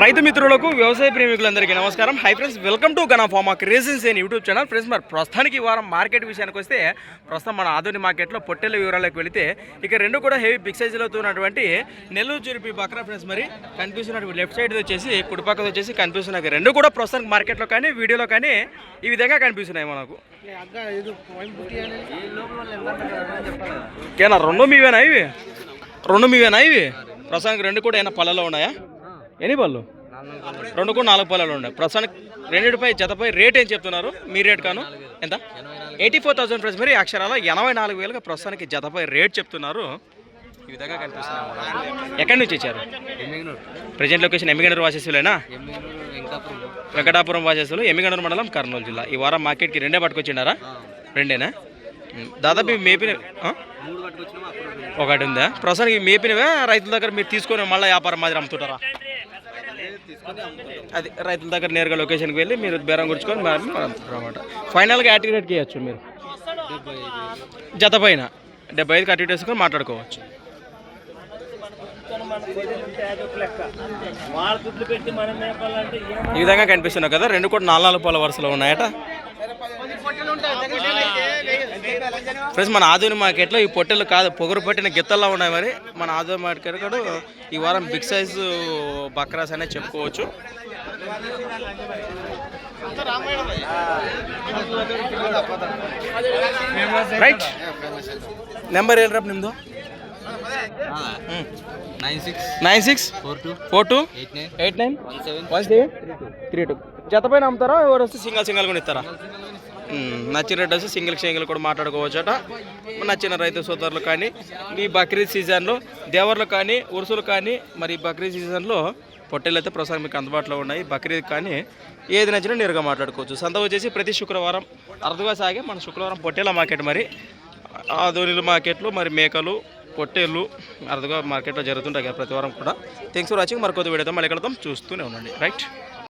రైతు మిత్రులకు వ్యవసాయ ప్రేమికులందరికీ నమస్కారం. హై ఫ్రెండ్స్ వెల్కమ్ టు గనా ఫార్మా క్రేజెన్స్ అని యూట్యూబ్ ఛానల్ ఫ్రెండ్స్ మరి ప్రస్తుతానికి వారం మార్కెట్ విషయానికి వస్తే ప్రస్తుతం మన ఆధునిక మార్కెట్లో పొట్టెల వివరాలకు వెళితే ఇక రెండు కూడా హెవీ బిగ్ సైజులో ఉన్నటువంటి నెల్లూరు చురిపి బక్రా ఫ్రెండ్స్ మరి కనిపిస్తున్నటువంటి లెఫ్ట్ సైడ్ వచ్చేసి కుడిపక్కన వచ్చేసి కనిపిస్తున్నాయి రెండు కూడా ప్రస్తుతానికి మార్కెట్లో కానీ వీడియోలో కానీ ఈ విధంగా కనిపిస్తున్నాయి మనకు. రెండు మీవేనా ఇవి? రెండు మీవేనా ఇవి? ప్రస్తుతానికి రెండు కూడా ఏమైనా పళ్ళలో ఉన్నాయా? ఎన్ని పళ్ళు? రెండు కూడా నాలుగు పళ్ళలో ఉన్నాయి. ప్రస్తుతానికి రెండింటిపై జతపై రేట్ ఏం చెప్తున్నారు? మీ రేట్ కాను? ఎంత? ఎయిటీ ఫోర్ థౌసండ్ ప్రైస్ మరి అక్షరాల ఎనభై నాలుగు వేలుగా ప్రస్తుతానికి జతపై రేట్ చెప్తున్నారు. ఈ విధంగా కనిపిస్తున్నాయి. ఎక్కడి నుంచి వచ్చారు? ప్రజెంట్ లొకేషన్ ఎమ్మిగండూరు వాసేసులేనా? వెంకటాపురం. వాసేసులు ఎమ్మిగండూరు మండలం కర్నూలు జిల్లా. ఈ వారం మార్కెట్కి రెండే పట్టుకొచ్చిండారా? రెండేనా. దాదాపు ఇవి మేపిన ఒకటి ఉందా ప్రస్తుతానికి మేపినవే రైతుల దగ్గర మీరు తీసుకొని మళ్ళీ వ్యాపారం మాదిరి అమ్ముతుంటారా? అది రైతుల దగ్గర నేరుగా లొకేషన్కి వెళ్ళి మీరు బేరం గుర్చుకొని మరి అనమాట ఫైనల్గా యాక్టివ్ చేయొచ్చు ఇవ్వచ్చు మీరు. జత పైన. డెబ్బై ఐదుకి అటు వేసుకొని మాట్లాడుకోవచ్చు. ఈ విధంగా కనిపిస్తున్నావు కదా రెండు కూడా నాలుగు నాలుగు పాల వరుసలో ఉన్నాయట. ఫ్రెండ్స్ మన ఆధునిక మార్కెట్లో ఈ పొట్టెలు కాదు పొగరు పట్టిన గిత్తల్లో ఉన్నాయి మరి. మన ఆధునిక మార్కెట్ కూడా ఈ వారం బిగ్ సైజు బక్రాస్ అనే చెప్పుకోవచ్చు. రైట్. నెంబర్ ఏం రేపు నిమ్ದು nine six. Nine six? Four two. Eight nine. One seven. One seven three two. జత పైన అమ్ముతారా? ఎవరు వస్తే సింగల్ సింగల్ కూడా ఇస్తారా. నచ్చిన రేట్ సింగిల్ సింగిల్ కూడా మాట్లాడుకోవచ్చట. నచ్చిన రైతు సోదరులు కానీ ఈ బక్రీద్ సీజన్లో దేవర్లు కానీ ఉరుసులు కానీ మరి బక్రీద్ సీజన్లో పొట్టెలు అయితే ప్రస్తుతం మీకు అందుబాటులో ఉన్నాయి. బక్రీద్ కానీ ఏది నచ్చినా నేరుగా మాట్లాడుకోవచ్చు. సంత వచ్చేసి ప్రతి శుక్రవారం అరుదుగా సాగే మన శుక్రవారం పొట్టేల మార్కెట్ మరి. ఆధోనిల మార్కెట్లు మరి మేకలు పొట్టేళ్ళు అరుదుగా మార్కెట్లో జరుగుతుంటాయి కదా ప్రతి వారం కూడా. థ్యాంక్స్ ఫర్ వాచింగ్ మరి కొద్ది వీడియోతో మళ్ళీ కలుద్దాం. చూస్తూనే ఉండండి. రైట్